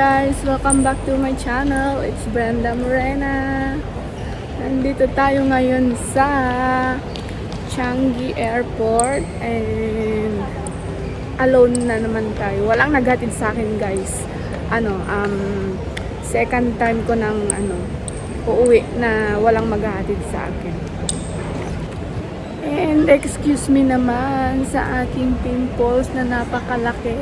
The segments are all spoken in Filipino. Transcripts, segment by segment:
Guys! Welcome back to my channel. It's Brenda Morena. Nandito tayo ngayon sa Changi Airport and alone na naman tayo. Walang naghatid sa akin guys. Ano, um, second time ko nang ano, uuwi na walang maghahatid sa akin. And excuse me naman sa aking pimples na napakalaki.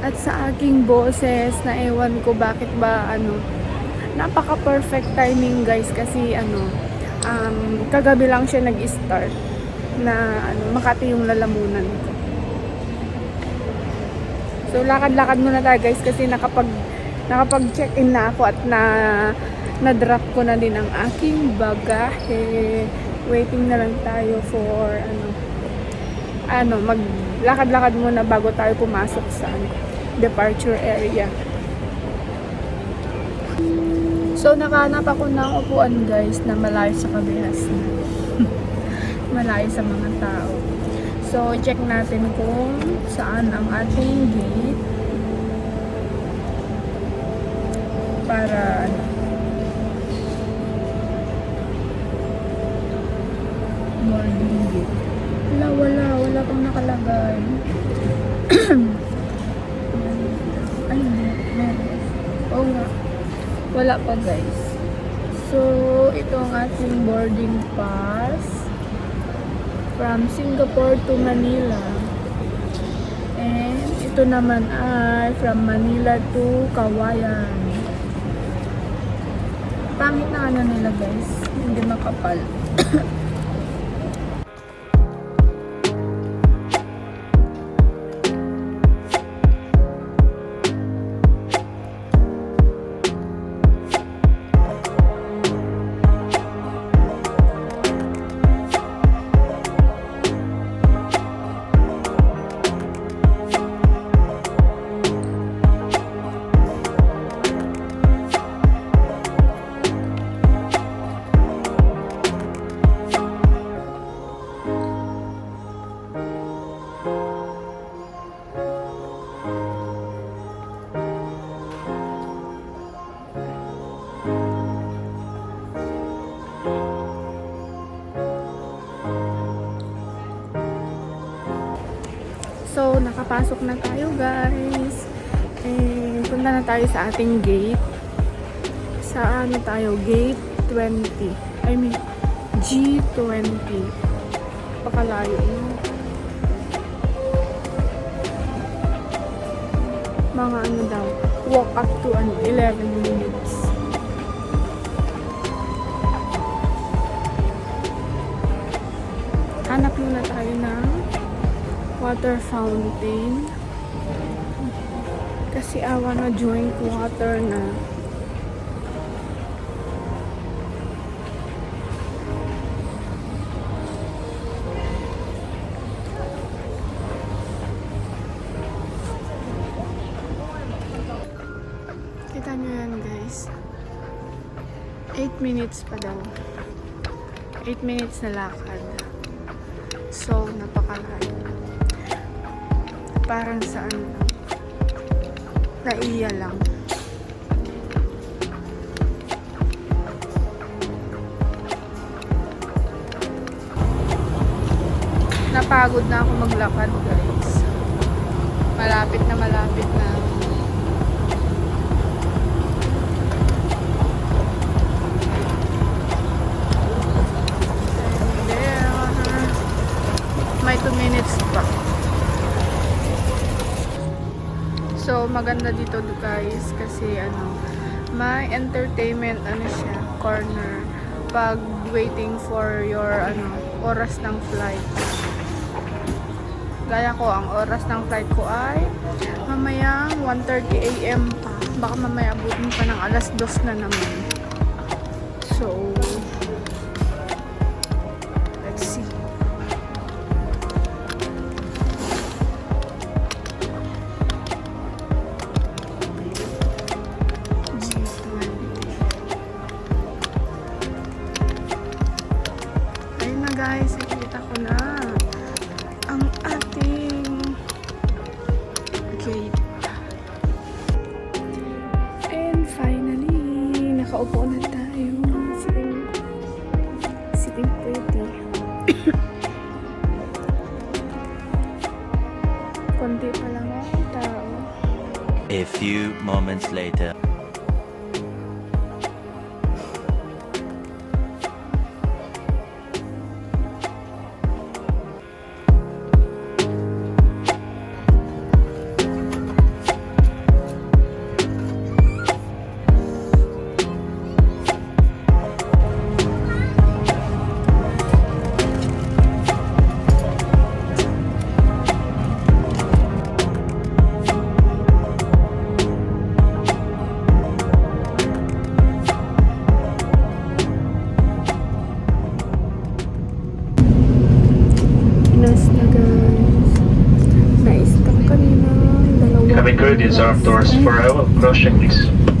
At sa aking boses na ewan ko bakit ba ano napaka perfect timing guys kasi ano um, kagabi lang siya nag-start na ano, Makati yung lalamunan ko. So lakad-lakad muna tayo guys kasi nakapag nakapag-check-in na ako at na na-drop ko na din ang aking bagahe. Waiting na lang tayo for ano ano maglakad-lakad muna bago tayo pumasok sa ano, departure area. So nakahanap ako ng upuan guys na malayo sa kabihas malayo sa mga tao. So check natin kung saan ang ating gate para ano. Wala, wala. Wala pang nakalagay. Oo nga. Wala pa, guys. So, ito ang ating boarding pass from Singapore to Manila. And ito naman ay from Manila to Kawayan. Pangit na ano nila, guys. Hindi makapal. So, nakapasok na tayo guys. And punta na tayo sa ating gate. Sa ano tayo? Gate 20. I mean, G20. Pakalayo. Mga ano daw, walk up to ano, 11 minutes. Water fountain. Kasi I wanna drink water na. Kita nyo yan guys. 8 minutes pa daw. 8 minutes na lakad. So, napakalayo parang sa ano lang. Naiya lang. Napagod na ako maglakad guys. Malapit na malapit na. Maganda dito guys kasi ano, may entertainment ano siya, corner pag waiting for your ano, oras ng flight. Gaya ko, ang oras ng flight ko ay mamayang 1.30 a.m. pa. Baka mamaya abutin pa ng alas 2 na naman. Hindi pa lang ang tao. A few moments later. farm doors for our crossing, please.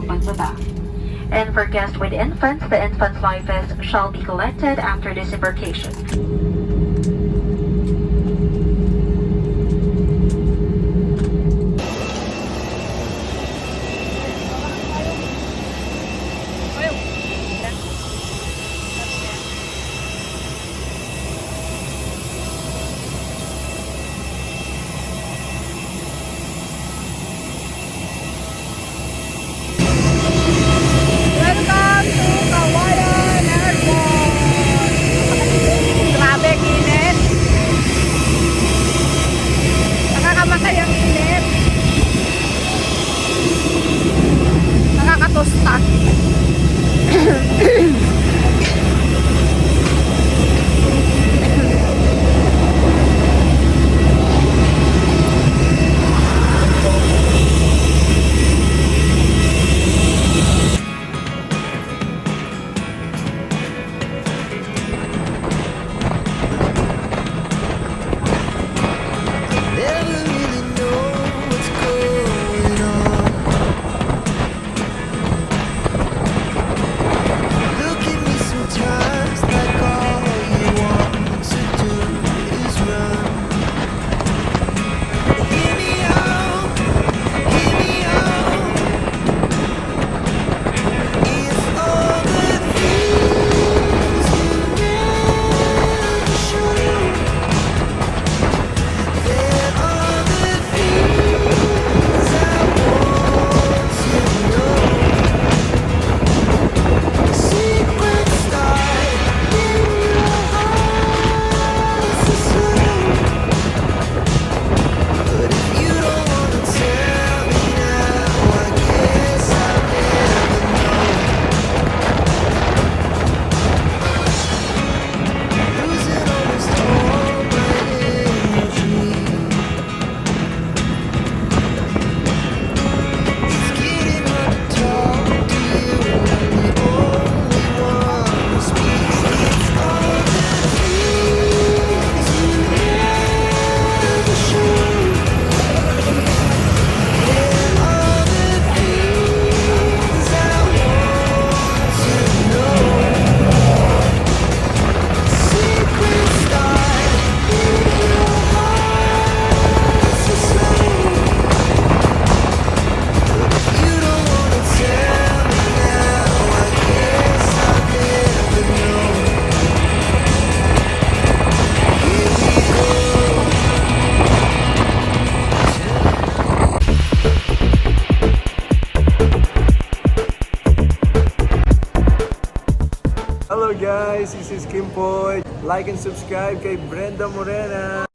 Lukban Baba. And for guests with infants, the infant's life vest shall be collected after disembarkation. to start Like and subscribe kay Brenda Morena.